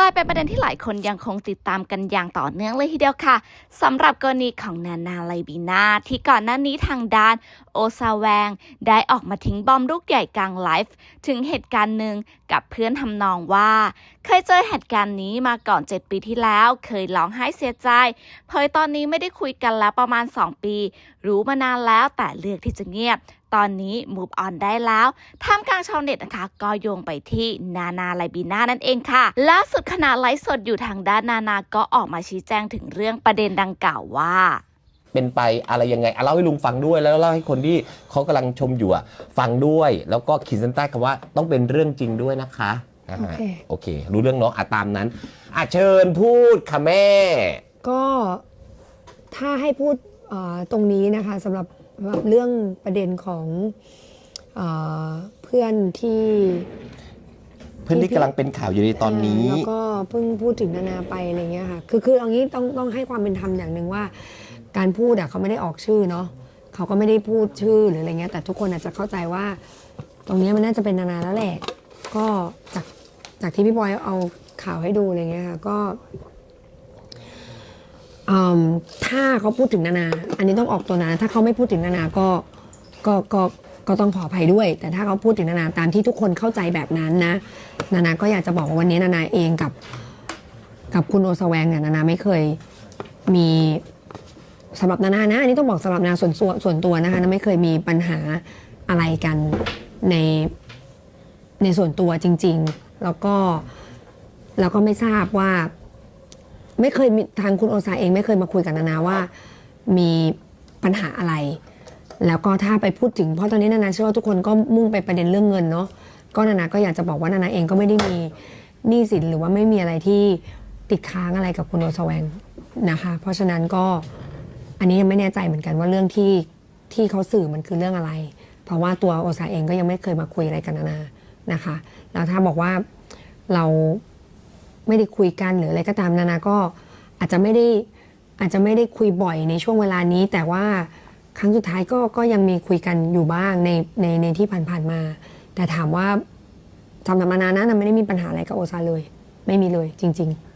ลายเป็นประเด็นที่หลายคนยังคงติดตามกันอย่างต่อเนื่องเลยทีเดียวค่ะสำหรับกรณีของนานาไลบีนาที่ก่อนหน้านี้ทางด้านโอซาแวง ได้ออกมาทิ้งบอมลูกใหญ่กลางไลฟ์ถึงเหตุการณ์หนึ่งกับเพื่อนทำนองว่า เคยเจอเหตุการณ์นี้มาก่อน 7 ปีที่แล้ว เคยร้องไห้เสียใจเผยตอนนี้ไม่ได้คุยกันแล้วประมาณ 2 ปี รู้มานานแล้วแต่เลือกที่จะเงียบ ตอนนี้ move on ได้แล้วท่ามกลางชาวเน็ตนะคะ ก็โยงไปที่นานาไลบีน่านั่นเองค่ะล่าสุดขณะไลฟ์สดอยู่ทางด้านนานาก็ออกมาชี้แจงถึงเรื่องประเด็นดังกล่าวว่าเป็นไปอะไรยังไงอะเล่าให้ลุงฟังด้วย แล้วเล่าให้คนที่เขากำลังชมอยู่อะฟังด้วย แล้วก็ขีดเส้นใต้คำว่าต้องเป็นเรื่องจริงด้วยนะคะนะฮะโอเคโอเค รู้เรื่องเนาะอะตามนั้นอะเชิญพูดค่ะแม่ ก็ถ้าให้พูดเอ่อตรงนี้นะคะสำหรับสำหรับ เรื่องประเด็นของเออเพื่อนที่เพื่อนที่กำลังเป็นข่าวอยู่ในตอนนี้เแล้วก็เพิ่งพูดถึงนานาไปอะไรเงี้ยค่ะ คือคือเอางี้ต้องต้องให้ความเป็นธรรมอย่างหนึ่งว่า การพูดอะเขาไม่ได้ออกชื่อเนาะเขาก็ไม่ได้พูดชื่อหรืออะไรเงี้ย แต่ทุกคนอาจจะเข้าใจว่า ตรงเนี้ยมันน่าจะเป็นนานาแล้วแหละ ก็จากจากที่พี่บอยเอาข่าวให้ดูอะไรเงี้ยค่ะ ก็อืม ถ้าเขาพูดถึงนานา อันนี้ต้องออกตัวนะถ้าเขาไม่พูดถึงนานาก็ก็ก็ก็ต้องขออภัยด้วย แต่ถ้าเขาพูดถึงนานาตามที่ทุกคนเข้าใจแบบนั้นนะ นานาก็อยากจะบอกว่าวันนี้นานาเองกับ กับคุณโอสแวงเนี่ยนานาไม่เคยมีสำหรับนานานะ อันนี้ต้องบอกสำหรับนานาส่วนส่วนส่วนตัวนะคะนาไม่เคยมีปัญหาอะไรกันในในส่วนตัวจริง ๆ แล้วก็แล้วก็ไม่ทราบว่า ไม่เคยมีทางคุณโอซาเองไม่เคยมาคุยกับนานาว่า มีปัญหาอะไร แล้วก็ถ้าไปพูดถึงเพราะตอนนี้นานาเชื่อว่าทุกคนก็มุ่งไปประเด็นเรื่องเงินเนาะก็นานาก็อยากจะบอกว่านานาเองก็ไม่ได้มีหนี้สินหรือว่าไม่มีอะไรที่ติดค้างอะไรกับคุณโอซาแวงนะคะ เพราะฉะนั้นก็อันนี้ยังไม่แน่ใจเหมือนกันว่าเรื่องที่ที่เขาสื่อมันคือเรื่องอะไร เพราะว่าตัวโอซาเองก็ยังไม่เคยมาคุยอะไรกับนานานะคะ แล้วถ้าบอกว่าเรา ไม่ได้คุยกันหรืออะไรก็ตามนานาก็อาจจะไม่ได้อาจจะไม่ได้คุยบ่อยในช่วงเวลานี้ แต่ว่าครั้งสุดท้ายก็ก็ยังมีคุยกันอยู่บ้างในในในที่ผ่านๆมา แต่ถามว่าสำหรับนานานะนาไม่ได้มีปัญหาอะไรกับโอซาเลย ไม่มีเลยจริง ๆ